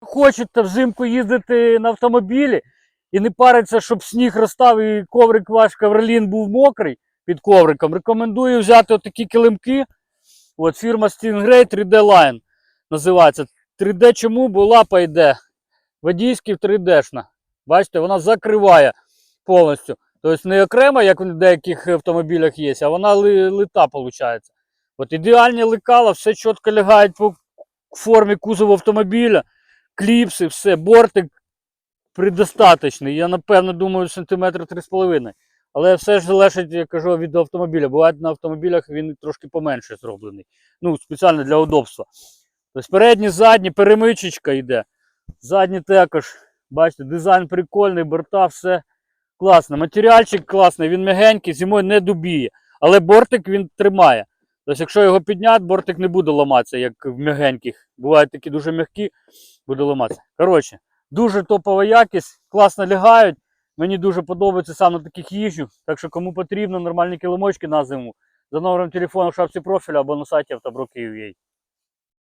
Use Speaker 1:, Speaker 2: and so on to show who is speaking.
Speaker 1: хочете взимку їздити на автомобілі і не париться, щоб сніг розстав і коврик ваш каврелін був мокрий під ковриком, рекомендую взяти отакі килимки. От фірма Stingray 3D Line називається. 3D чому? Бо лапа йде. Водійський 3D-шна. Бачите, вона закриває повністю. Тобто не окремо, як в деяких автомобілях є, а вона ли, лита виходить. От ідеальні лекала, все чітко лягають по формі кузову автомобіля, кліпси, все, бортик предостаточний. Я напевно думаю, сантиметр 3,5. Але все ж залежить, я кажу, від автомобіля. Буває на автомобілях він трошки поменше зроблений. Ну, спеціально для удобства. Тобто передні, задні, перемичечка йде. Задні також. Бачите, дизайн прикольний, борта, все класно. Матеріальчик класний, він м'ягенький, зимою не дубіє. Але бортик він тримає. Тобто, якщо його підняти, бортик не буде ламатися, як в м'ягеньких. Бувають такі дуже м'які, буде ламатися. Коротше, дуже топова якість, класно лягають. Мені дуже подобається саме таких їжджу. Так що кому потрібно нормальні килимочки на зиму, за номером телефону в шапці профіля або на сайті автобро Київ.ua.